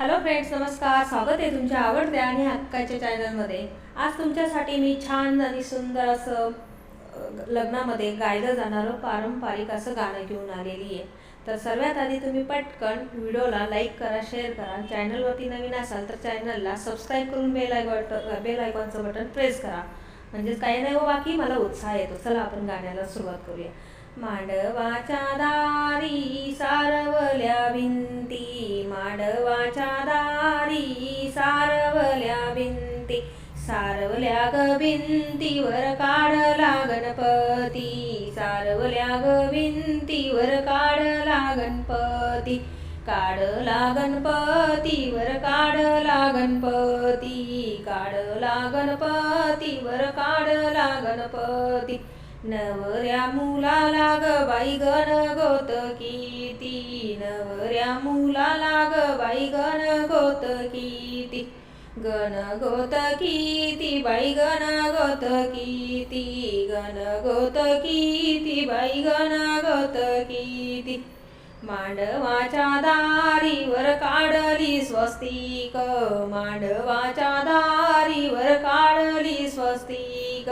Hello friends नमस्कार. स्वागत आहे तुमच्या आवडत्या आणि हक्काच्या चॅनलमध्ये आज तुमच्यासाठी मी छान आणि सुंदर असं लग्नामध्ये गायलं जाणारं पारंपरिक असं गाणं घेऊन आलेली आहे. तर सर्वात आधी तुम्ही पटकन व्हिडिओला लाईक करा शेअर करा. चॅनलवरती नवीन असाल तर चॅनलला सबस्क्राईब करून बेल आयकॉन बेल आयकॉनचं बटन प्रेस करा. म्हणजेच काही नाही हो बाकी मला उत्साह येतो. चला आपण गाण्याला सुरुवात करूया. मांडवाच्या दारी सारवल्या भिंती मांडवाच्या दारी सारवल्या भिंती सारवल्या ग भिंतीवर काढला गणपती सारवल्या ग भिंतीवर काढला गणपती काढला गणपतीवर काढला गणपती काढला गणपतीवर काढला गणपती नवऱ्या मुलाला ग बाई गण गोत किती नवऱ्या मुलाला ग बाई गण गोत किती गण गोत किती बाई गण गोत किती गण गोत किती बाई गण गोत किती मांडवाच्या दारीवर काढली स्वस्तिक मांडवाच्या दारीवर काढली स्वस्तिक.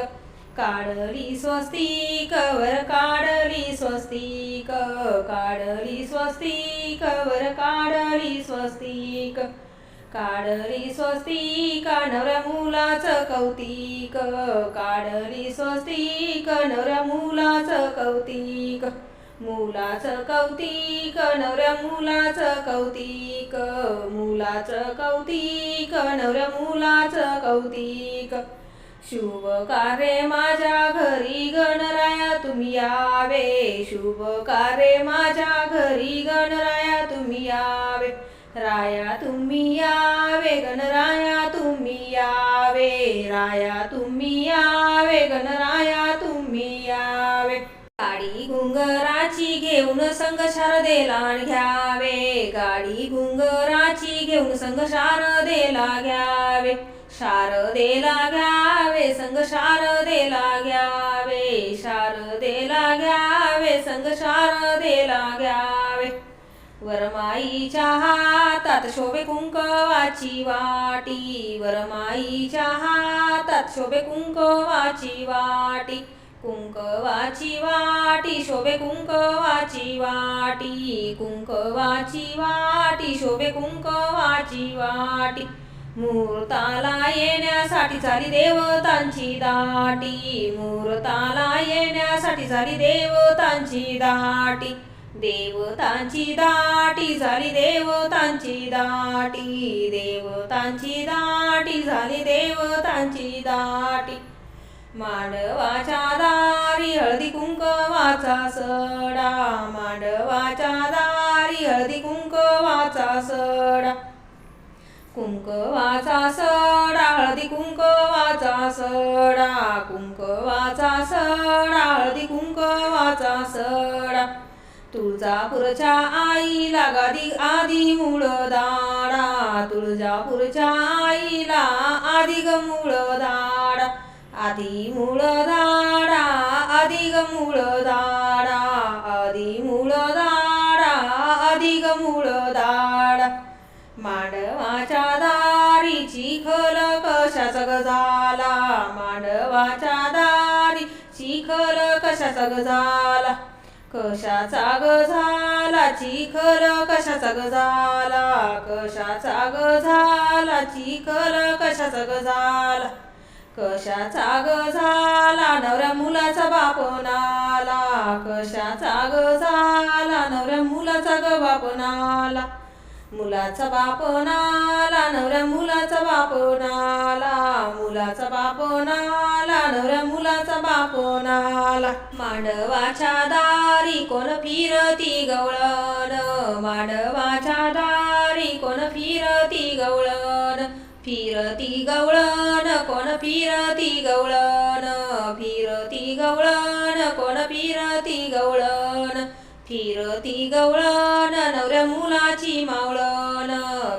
काढली स्वस्तिक वर काढली स्वस्तिक काढली स्वस्तिक वर काढली स्वस्तिक. काढली स्वस्तिक नवऱ्या मुलाचं कौतिक. काढली स्वस्तिक नवऱ्या मुलाचं कौतिक. मुलाचं कौतिक नवऱ्या मुलाचं कौतिक. मुलाचं कौतिक नवऱ्या मुलाचं कौतिक. शुभ कार्य माझ्या घरी गणराया तुम्ही यावे. शुभ कार्य माझ्या घरी गणराया तुम्ही यावे. राया तुम्ही यावे. गणराया तुम्ही यावे. राया तुम्ही यावे. गणराया तुम्ही यावे. गाडी घुंगराची घेऊन संघ शारदेला घ्यावे. गाडी घुंगराची घेऊन संग शारदेला घ्यावे. शारदेला घ्या संग शारदेला घ्यावे शारदेला घ्यावे संग शारदेला घ्यावे वरमाईच्या हातात शोभे कुंकवाची वाटी वरमाईच्या हातात शोभे कुंकवाची वाटी कुंकवाची वाटी शोभे कुंकवाची वाटी कुंकवाची वाटी शोभे कुंकवाची वाटी. मुहूर्ताला येण्यासाठी झाली देवतांची दाटी. मुहूर्ताला येण्यासाठी झाली देवतांची दाटी. देवतांची दाटी झाली देवतांची दाटी. देवतांची दाटी झाली देवतांची दाटी. मांडवाच्या दारी हळदी कुंकवाचा सडा. मांडवाच्या दारी हळदी कुंकवाचा सडा. कुंकवाचा सडा हळदी कुंकवाचा सडा कुंकवाचा सडा हळदी कुंकवाचा सडा. तुळजापूरच्या आईला गादी आधी मूळ दाडा तुळजापूरच्या आईला आधी ग मूळ दाडा. आधी मूळ दाडा आधी ग मूळ दाडा आधी मूळ दाडा आधी ग मूळ दाडा. कशाचा झाला मांडवाच्या दारी. चिखल कशाचा ग झाला कशाचा ग झाला चिखल कशाचा ग झाला कशाचा ग झाला चिखल कशाचा ग झाला कशाचा ग झाला नवऱ्या मुलाचा बाप नाला. कशाचा ग झाला नवऱ्या मुलाचा ग बाप नाला. मुलाचा बाप नाला नवऱ्या मुलाचा बाप नाला. मुलाचा बाप नाला नवऱ्या मुलाचा बाप नाला. मांडवाच्या दारी कोण फिरती गवळण? मांडवाच्या दारी कोण फिरती गवळण? फिरती गवळण कोण फिरती गवळण? फिरती गवळण कोण फिरती गवळण? फिरती गवळण नवऱ्या मुलाची मावळण.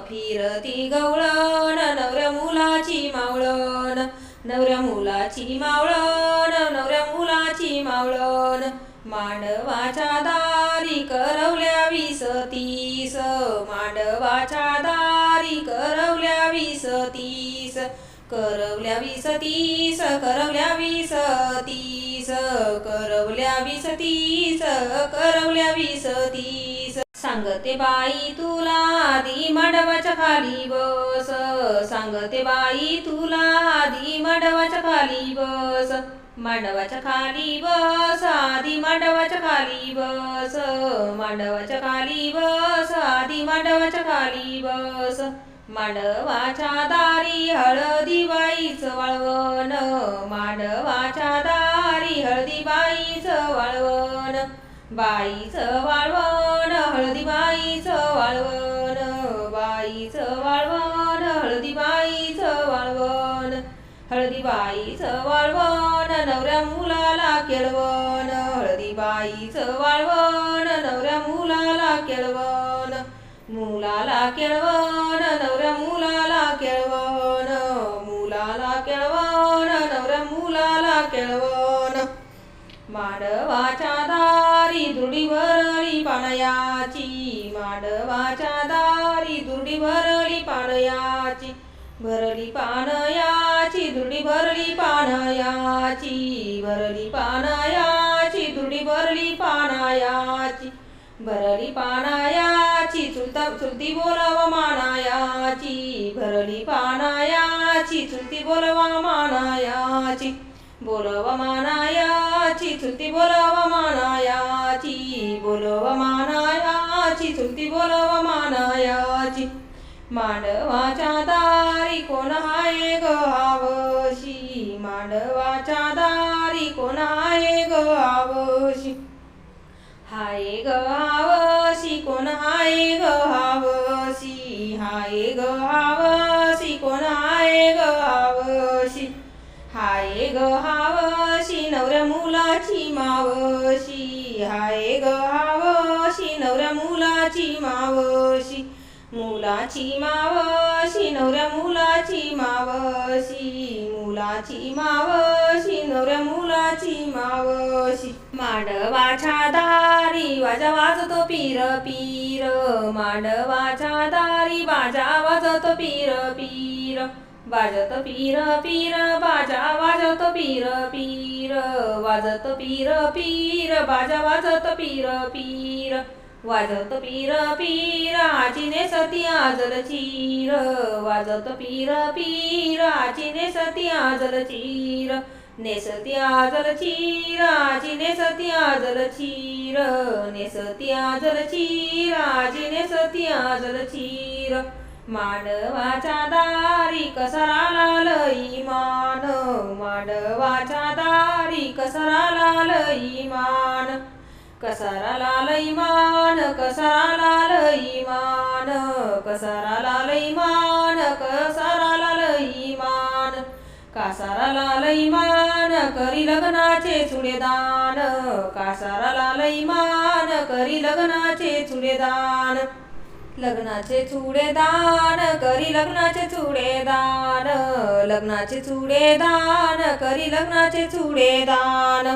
फिरती गवळण नवऱ्या मुलाची मावळण. नवऱ्या मुलाची मावळण नवऱ्या मुलाची मावळण. मांडवाच्या दारी करवल्या वीस तीस. मांडवाच्या दारी करवल्या वीस करवल्या विसतीस करवल्या विसतीस करवल्या विसतीस करवल्या विसतीस सांगते बाई तुला आधी माडवाच्या खाली बस. सांगते बाई तुला आधी मांडवाच्या खाली बस. मांडवाच्या खाली बस आधी मांडवाच्या खाली बस. मांडवाच्या खाली बस आधी मांडवाच्या खाली बस. मांडवाच्या दारी हळदीबाईच वाळवण. मांडवाच्या दारी हळदीबाईच वाळवण. बाईचं वाळवण हळदीबाईचं वाळवण. बाईचं वाळवण हळदीबाईचं वाळवण. हळदीबाईचं वाळवण नवऱ्या मुलाला केळवण. हळदीबाईचं वाळवण नवऱ्या मुलाला केळवण. मुलाला केळवण नवऱ्या मुलाला केळवण. मुलाला केळवण नवऱ्या मुलाला केळवण. मांडवाच्या दारी दुर्डी भरली पाणयाची. मांडवाच्या दारी दुर्डी भरली पाणयाची. भरली पाणयाची दुर्डी भरली पाणयाची. भरली पाणयाची दुर्डी भरली पाणयाची. भरली पानायाची चुलती बोलावा मानायाची भरली पानायाची चुलती बोलावा मानायाची बोलवा मानायाची चुलती बोलावा मानायाची बोलवा मानायाची चुलती बोलावा मानायाची मांडवाच्या दारी कोण हाय गावशी मांडवाच्या दारी कोण आहे ग आवशी? हाय ग कोणाय ग हावसी हाय ग हावसी कोण हाय ग हावशी हाय ग हावशी नवऱ्या मुलाची मावशी. हाय ग हावशी नवऱ्या मुलाची मावशी. मुलाची मावशी नवऱ्या मुलाची मावशी. मुलाची मावशी नवऱ्या मुलाची मावशी. मांडवाच्या दारी वाजा वाजतो पीर पीर. मांडवाच्या दारी बाजा वाजतो पीर पीर. वाजत पीर पीर. बाजा वाजत पीर पीर. वाजत पीर पीर. बाजा वाजत पीर पीर. वाजत पीर पीराचिने सती आजल चीर. वाजत पीर पीराचिने सती आजल चीर. नेसती आजल चीर आजी नेसती आजल चीर. नेसती आजल चीर आजी नेसती आजल चीर. मांडवाच्या दारी कसरा लाल इमान. मांडवाच्या दारी कसरा लाल इमान. कसारा लाल इमान कसारा लाल इमान कसारा लाल इमान कसारा लाल इमान कासारा लाल इमान करी लग्नाचे चुडेदान कासारा लाल इमान करी लग्नाचे चुडेदान लग्नाचे चुडेदान करी लग्नाचे चुडेदान लग्नाचे चुडेदान करी लग्नाचे चुडेदान.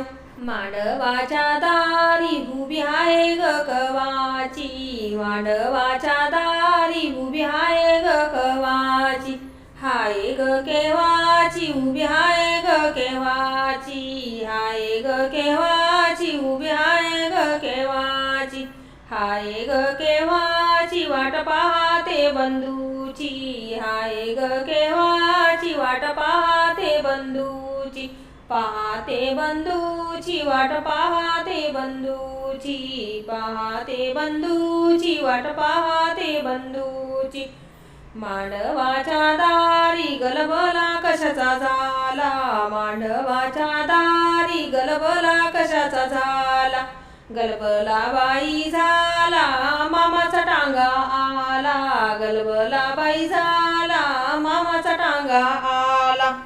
मांडवाच्या दारी उभी आहे ग कवाची. मांडवाच्या दारी उभी आहे ग कवाची. हाय ग केवाची उभी हाय ग केवाची. हाय ग केवाची उभी हाय ग केवाची. हाय ग केव्हाची वाट पाहते बंधूची. हाय ग केव्हाची वाट पाहते बंधूची. पाहते बंधूची वाट पाहते बंधूची पाहते बंधूची वाट पाहते बंधूची. मांडवाच्या दारी गलबला कशाचा झाला? मांडवाच्या दारी गलबला कशाचा झाला? गलबला बाई झाला मामाचा टांगा आला. गलबला बाई झाला मामाचा टांगा आला.